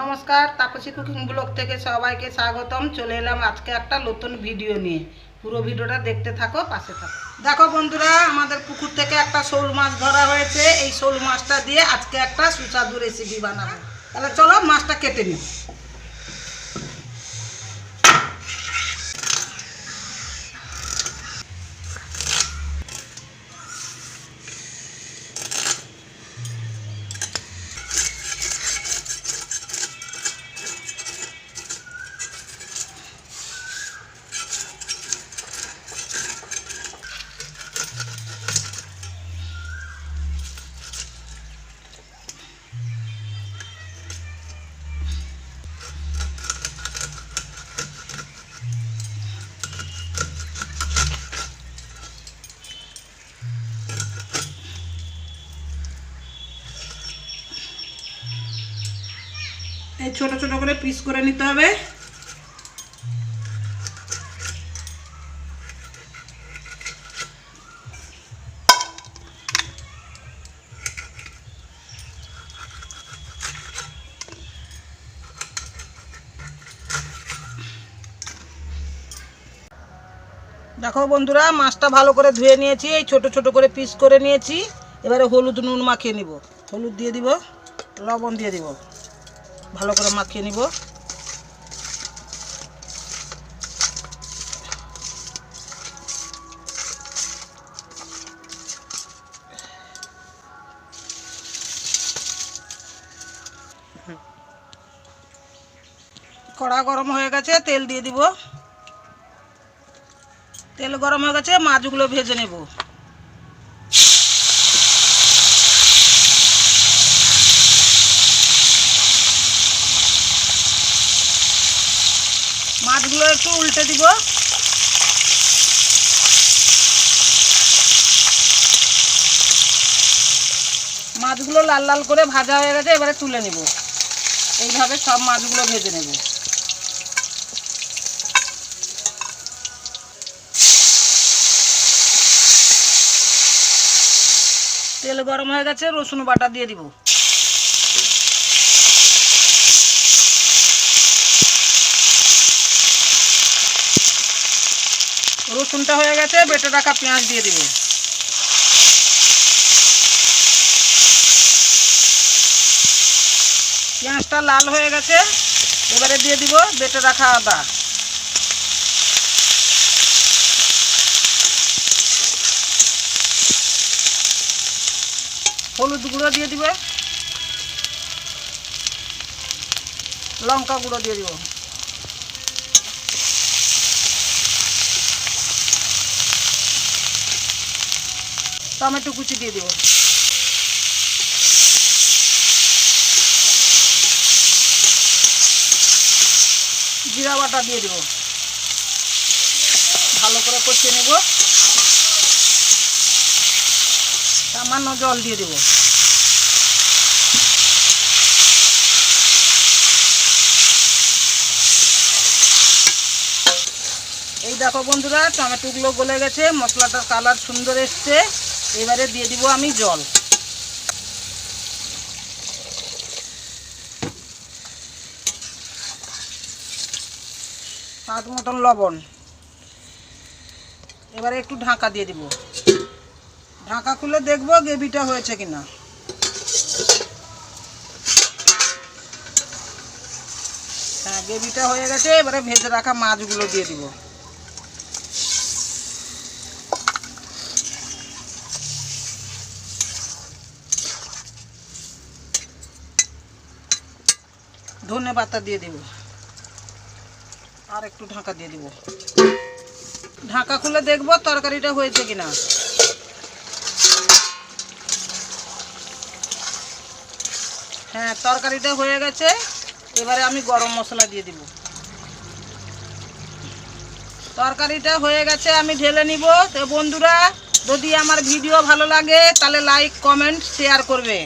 নমস্কার, Tapasi cooking blog থেকে সবাইকে স্বাগতম। চলে এলাম আজকে একটা নতুন ভিডিও নিয়ে। পুরো ভিডিওটা দেখতে থাকো, পাশে থাকো। দেখো বন্ধুরা, আমাদের পুকুর থেকে একটা শোল মাছ ধরা হয়েছে। এই শোল মাছটা দিয়ে আজকে একটা সুস্বাদু রেসিপি বানাবো। তাহলে চলো মাছটা কেটে নিই। ছোট ছোট করে পিস করে নিতে হবে। দেখো বন্ধুরা, মাছটা ভালো করে ধুয়ে নিয়েছি, এই ছোট ছোট করে পিস করে নিয়েছি। এবারে হলুদ নুন মাখিয়ে নিব। হলুদ দিয়ে দিব, লবণ দিয়ে দিব। ভালো করে মাখিয়ে নিব। কড়া গরম হয়ে গেছে, তেল দিয়ে দিব। তেল গরম হয়ে গেছে, মাছগুলো ভেজে নেব। মাছগুলো একটু উল্টে দিব। মাছগুলো লাল লাল করে ভাজা হয়ে গেছে, এবারে তুলে নেব। এইভাবে সব মাছগুলো ভেজে নেব। তেল গরম হয়ে গেছে, রসুন বাটা দিয়ে দিব। রসুনটা হয়ে গেছে, বেটে রাখা পেঁয়াজ দিয়ে দিব। পেঁয়াজটা লাল হয়ে গেছে, এবারে দিয়ে দিব বেটে রাখা আদা। হলুদ গুঁড়ো দিয়ে দিবে। লঙ্কা গুঁড়ো দিয়ে দিব। টমেটো কুচি দিয়ে দিব। জিরা বাটা দিয়ে দিব। ভালো করে কষিয়ে নেব। সামান্য জল দিয়ে দেব। এই দেখো বন্ধুরা, টমেটোগুলো গলে গেছে, মশলাটার কালার সুন্দর এসছে। এবারে দিয়ে দিব আমি জল। স্বাদ মতন লবণ। এবারে একটু ঢাকা দিয়ে দিব। ঢাকা খুলে দেখব গ্রেভিটা হয়েছে কিনা। হ্যাঁ গ্রেভিটা হয়ে গেছে, এবারে ভেজে রাখা মাছগুলো দিয়ে দিব। ধনে পাতা দিয়ে দিব। আর একটু ঢাকা দিয়ে দিব। ঢাকা খুলে দেখব তরকারিটা হয়েছে কিনা। হ্যাঁ তরকারিটা হয়ে গেছে। এবারে আমি গরম মশলা দিয়ে দিব। তরকারিটা হয়ে গেছে, আমি ঢেলে নিব। তো বন্ধুরা, যদি আমার ভিডিও ভালো লাগে, তাহলে লাইক কমেন্ট শেয়ার করবে।